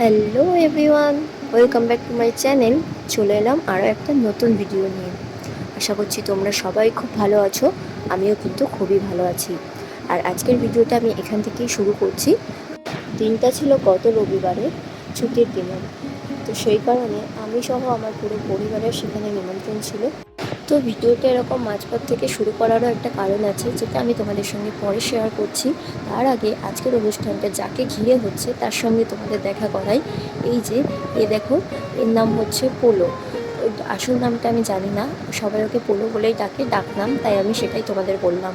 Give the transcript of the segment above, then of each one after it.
Hello everyone welcome back to my channel চলে এলাম আরও একটা নতুন ভিডিও নিয়ে। আশা করছি তোমরা সবাই খুব ভালো আছো, আমিও কিন্তু খুবই ভালো আছি। আর আজকের ভিডিওটা আমি এখান থেকেই শুরু করছি। দিনটা ছিল গত রবিবারে, ছুটির দিনে। তো সেই কারণে আমি সহ আমার পুরো পরিবারের সেখানে নিমন্ত্রণ ছিল। ভিডিওটা এরকম মাঝপথ থেকে শুরু করারও একটা কারণ আছে যেটা আমি তোমাদের সঙ্গে পরে শেয়ার করছি তার আগে আজকের অনুষ্ঠানটা যাকে ঘিরে হচ্ছে তার সঙ্গে তোমাদের দেখা করাই এই যে এ দেখো এর নাম হচ্ছে পোলো আসল নামটা আমি জানি না সবাই ওকে পোলো বলেই ডাকে ডাকনাম তাই আমি সেটাই তোমাদের বললাম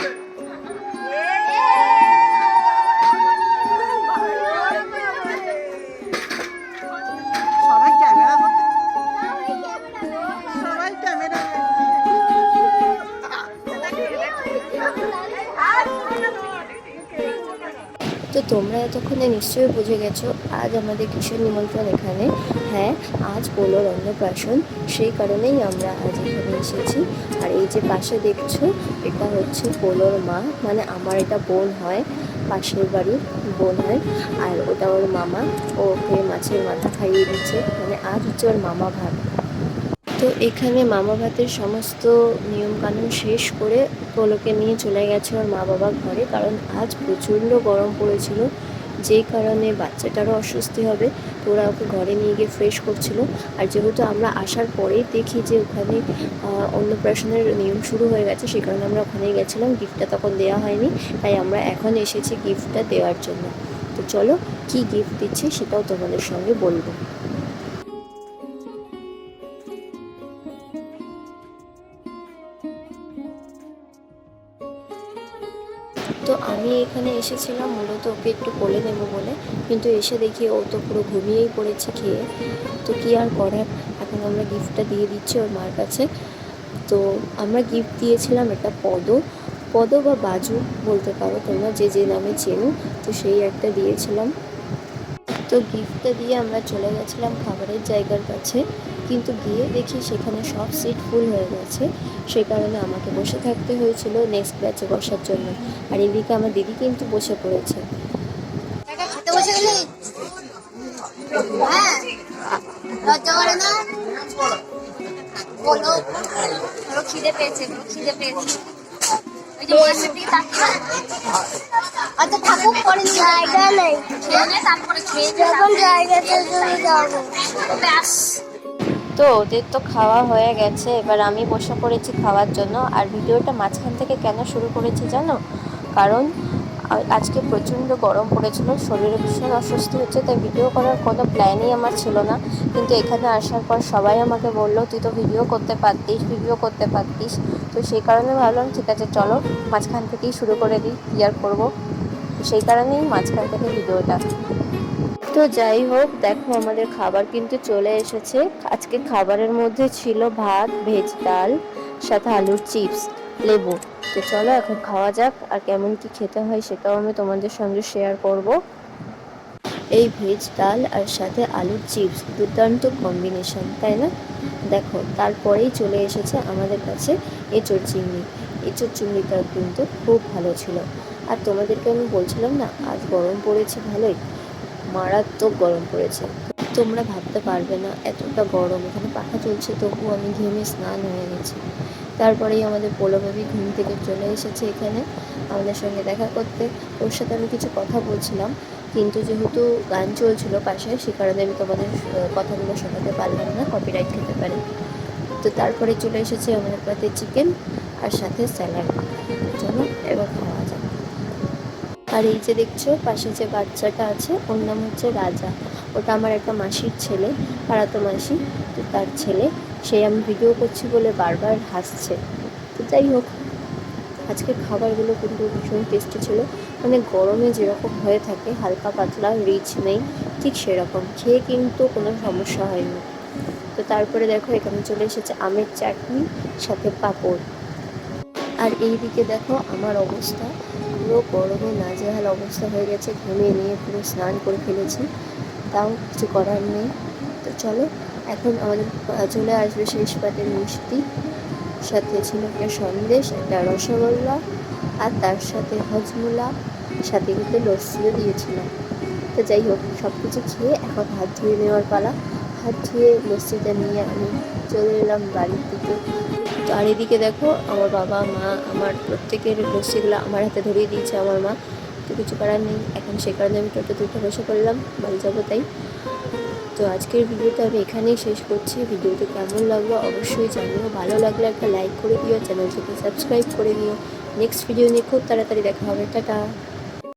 তোমরা এতক্ষণে নিশ্চয়ই বুঝে গেছো, আজ আমাদের কিসের নিমন্ত্রণ এখানে। হ্যাঁ আজ পোলোর অন্নপ্রাশন সেই কারণেই আমরা আজ এখানে এসেছি। আর এই যে পাশে দেখছ, এটা হচ্ছে পোলোর মা মানে আমার এটা বোন হয়, পাশের বাড়ির বোন হয়, আর ওটা ওর মামা ওকে মাছের মাথা খাইয়ে দিচ্ছে মানে আজ হচ্ছে ওর মামা ভাত তো এখানে মামা ভাতের সমস্ত নিয়মকানুন শেষ করে পোলোকে নিয়ে চলে গেছে ওর মা বাবা ঘরে, কারণ আজ প্রচণ্ড গরম পড়েছিল। যেই কারণে বাচ্চাটারও অস্বস্তি হবে, তো ওরা ওকে ঘরে নিয়ে গিয়ে ফ্রেশ করছিল। আর যেহেতু আমরা আসার পরেই দেখি যে ওখানে অন্নপ্রাশনের নিয়ম শুরু হয়ে গেছে সে কারণে আমরা ওখানেই গেছিলাম। গিফটটা তখন দেওয়া হয়নি, তাই আমরা এখন এসেছি গিফটটা দেওয়ার জন্য। তো চলো, কি গিফট দিচ্ছে সেটাও তোমাদের সঙ্গে বলব। তো আমি এখানে এসেছিলাম, মূলত ওকে একটু কোলে নেব বলে। কিন্তু এসে দেখি ও তো পুরো ঘুমিয়েই পড়েছে খেয়ে। তো কি আর করার? এখন আমরা গিফটটা দিয়ে দিচ্ছি ওর মার কাছে। তো আমরা গিফট দিয়েছিলাম একটা পদ। পদ বা বাজু বলতে পারো তোমরা, যে যে নামে চেনো। তো সেই একটা দিয়েছিলাম। তো গিফটটা দিয়ে আমরা চলে গেছিলাম খাবারের জায়গার কাছে। কিন্তু গিয়ে দেখি সেখানে সব সিট ফুল হয়ে গেছে। সেই কারণে আমাকে বসে থাকতে হয়েছিল নেক্সট ব্যাচে বসার জন্য। আর এদিকে আমার দিদি কিন্তু বসে পড়েছে। খেতে বসে গেলি? হ্যাঁ। খিদে পেয়েছে খিদে পেয়েছে। আচ্ছা পরে জায়গা নেই। তারপরে যখন জায়গাতে যাব। ব্যাস। তো ওদের তো খাওয়া হয়ে গেছে। এবার আমি বসে পড়েছি খাওয়ার জন্য। আর ভিডিওটা মাঝখান থেকে কেন শুরু করেছি জানো? কারণ আজকে প্রচণ্ড গরম পড়েছিল, শরীরে ভীষণ অস্বস্তি হচ্ছে, তাই ভিডিও করার কোনো প্ল্যানই আমার ছিল না। কিন্তু এখানে আসার পর সবাই আমাকে বলল, তুই তো ভিডিও করতে পারতিস, ভিডিও করতে পারতিস। তো সেই কারণে ভাবলাম, ঠিক আছে, চলো মাঝখান থেকেই শুরু করে দিই, কী আর করব? সেই কারণেই মাঝখান থেকে ভিডিওটা তো যাই হোক, দেখো আমাদের খাবার কিন্তু চলে এসেছে। আজকে খাবারের মধ্যে ছিল ভাত, ভেজ ডাল, সাথে আলুর চিপস, লেবু। তো চলো এখন খাওয়া যাক, আর কেমন কি খেতে হয় সেটাও আমি তোমাদের সঙ্গে শেয়ার করব। এই ভেজ ডাল আর সাথে আলুর চিপস, দুর্দান্ত কম্বিনেশন তাই না? দেখো, তারপরেই চলে এসেছে আমাদের কাছে এঁচোড় চিংড়ি। এঁচোড় চিংড়িটা কিন্তু খুব ভালো ছিল। আর তোমাদেরকে আমি বলছিলাম না, আজ গরম পড়েছে ভালোই। মারাত্মক গরম পড়েছে। তোমরা ভাবতে পারবে না, এতটা গরম। এখানে পাখা চলছে, তবুও আমি ঘেমে স্নান হয়ে গেছি। তারপরেই আমাদের পোলো বেবি ঘুম থেকে চলে এসেছে এখানে আমাদের সঙ্গে দেখা করতে। ওর সাথে আমি কিছু কথা বলছিলাম, কিন্তু যেহেতু গান চলছিল পাশে, সে কারণে আমি তোমাদের কথাগুলো শোনাতে পারলাম না কপিরাইট খেতে পারি। তো তারপরে চলে এসেছে আমাদের পাতে চিকেন আর সাথে স্যালাড চলো, এবার আর এই যে দেখছ, পাশে যে বাচ্চাটা আছে, ওর নাম হচ্ছে রাজা। ওটা আমার একটা মাসির ছেলে, পাড়াতো মাসি, তো তার ছেলে। সে আমি ভিডিও করছি বলে বারবার হাসছে। তো যাই হোক, আজকের খাবারগুলো কিন্তু ভীষণ টেস্টি ছিল। মানে গরমে যেরকম হয়ে থাকে, হালকা পাতলা রিচ নেই, ঠিক সেরকম। খেয়ে কিন্তু কোনো সমস্যা হয়নি। তো তারপরে দেখো, এখানে চলে এসেছে আমের চাটনি, সাথে পাঁপড়। আর এইদিকে দেখো, আমার অবস্থা। পুরো গরমে নাজেহাল অবস্থা হয়ে গেছে, ঘুমিয়ে নিয়ে পুরো স্নান করে ফেলেছি, তাও কিছু করার নেই। তো চলো, এখন আমাদের চলে আসবে শেষ পাতের মিষ্টি। সাথে ছিল একটা সন্দেশ, একটা রসগোল্লা, আর তার সাথে হজমোলা, সাথে কিন্তু লস্যিও দিয়েছিলাম তো যাই হোক সব কিছু খেয়ে এখন হাত ধুয়ে নেওয়ার পালা। হাত ধুয়ে লস্যিটা নিয়ে আমি চলে এলাম বাড়ির দিকে। তো আর এদিকে দেখো, আমার বাবা, মা, আমার প্রত্যেকের লস্যিগুলো আমার হাতে ধরিয়ে দিয়েছে আমার মা। তো কিছু করার নেই, এখন সে কারণে আমি টোটো দুটো বসে করলাম বাড়ি যাব তাই। তো আজকের ভিডিওটা আমি এখানেই শেষ করছি। ভিডিওটি কেমন লাগল অবশ্যই জানিও। ভালো লাগলে একটা লাইক করে দিও, চ্যানেলটিকে সাবস্ক্রাইব করে দিও। নেক্সট ভিডিও নিয়ে খুব তাড়াতাড়ি দেখা হবে। টাটা!